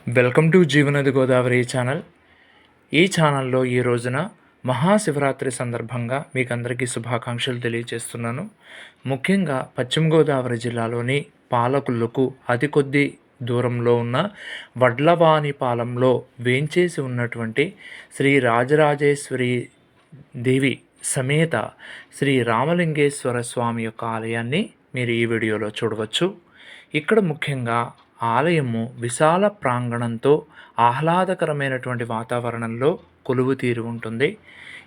Welcome to Jeevanadi Godavari channel. ఈ ఛానల్లో ఈ రోజున మహాశివరాత్రి సందర్భంగా మీకు అందరికీ శుభాకాంక్షలు తెలియజేస్తున్నాను. ముఖ్యంగా పశ్చిమ గోదావరి జిల్లాలోని పాలకులకు అతి కొద్ది దూరంలో ఉన్న వడ్లవాణిపాలెంలో వేంచేసి ఉన్నటువంటి శ్రీ రాజరాజేశ్వరి దేవి సమేత శ్రీ రామలింగేశ్వర స్వామి యొక్క ఆలయాన్ని మీరు ఈ వీడియోలో చూడవచ్చు. ఇక్కడ ముఖ్యంగా ఆలయము విశాల ప్రాంగణంతో ఆహ్లాదకరమైనటువంటి వాతావరణంలో కొలువు తీరి ఉంటుంది.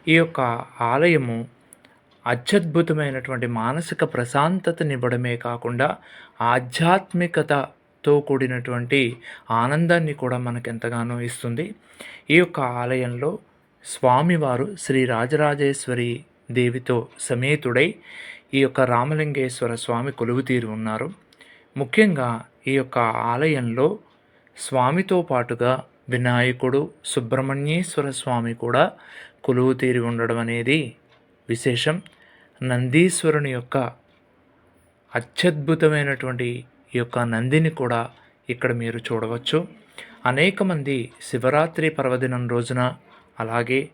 ఈ యొక్క ఆలయము అత్యద్భుతమైనటువంటి మానసిక ప్రశాంతతనివ్వడమే కాకుండా ఆధ్యాత్మికతతో కూడినటువంటి ఆనందాన్ని కూడా మనకు ఎంతగానో ఇస్తుంది. ఈ యొక్క ఆలయంలో స్వామివారు శ్రీ రాజరాజేశ్వరి దేవితో సమేతుడై ఈ యొక్క రామలింగేశ్వర స్వామి కొలువు తీరి ఉన్నారు. ముఖ్యంగా ఈ యొక్క ఆలయంలో స్వామితో పాటుగా వినాయకుడు సుబ్రహ్మణ్యేశ్వర స్వామి కూడా కొలువు తీరి ఉండడం అనేది విశేషం. నందీశ్వరుని యొక్క అత్యద్భుతమైనటువంటి ఈ యొక్క నందిని కూడా ఇక్కడ మీరు చూడవచ్చు. అనేక మంది శివరాత్రి పర్వదినం రోజున అలాగే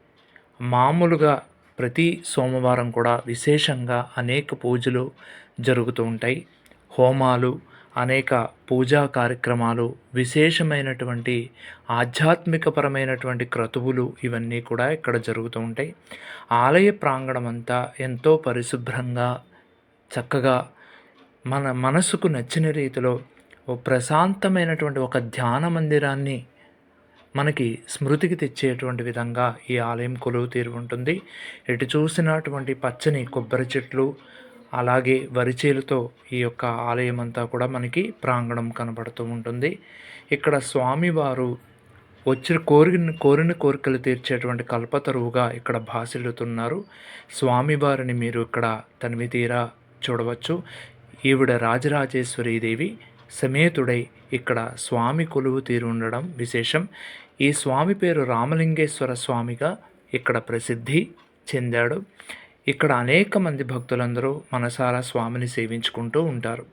మామూలుగా ప్రతి సోమవారం కూడా విశేషంగా అనేక పూజలు జరుగుతూ ఉంటాయి. హోమాలు అనేక పూజా కార్యక్రమాలు విశేషమైనటువంటి ఆధ్యాత్మికపరమైనటువంటి క్రతువులు ఇవన్నీ కూడా ఇక్కడ జరుగుతూ ఉంటాయి. ఆలయ ప్రాంగణం అంతా ఎంతో పరిశుభ్రంగా చక్కగా మన మనసుకు నచ్చిన రీతిలో ఓ ప్రశాంతమైనటువంటి ఒక ధ్యాన మందిరాన్ని మనకి స్మృతికి తెచ్చేటువంటి విధంగా ఈ ఆలయం కొలువు తీరు ఉంటుంది. ఎటు చూసినటువంటి పచ్చని కొబ్బరి చెట్లు అలాగే వరిచేలుతో ఈ యొక్క ఆలయం అంతా కూడా మనకి ప్రాంగణం కనబడుతూ ఉంటుంది. ఇక్కడ స్వామివారు వచ్చిన కోరిన కోరిన కోరికలు తీర్చేటువంటి కల్పతరువుగా ఇక్కడ భాసిల్లుతున్నారు. స్వామివారిని మీరు ఇక్కడ తనివి తీరా చూడవచ్చు. ఈవిడ రాజరాజేశ్వరీ దేవి సమేతుడై ఇక్కడ స్వామి కొలువు తీరు ఉండడం విశేషం. ఈ స్వామి పేరు రామలింగేశ్వర స్వామిగా ఇక్కడ ప్రసిద్ధి చెందాడు. ఇక్కడ అనేక మంది భక్తులందరూ మనసారా స్వామిని సేవించుకుంటూ ఉంటారు.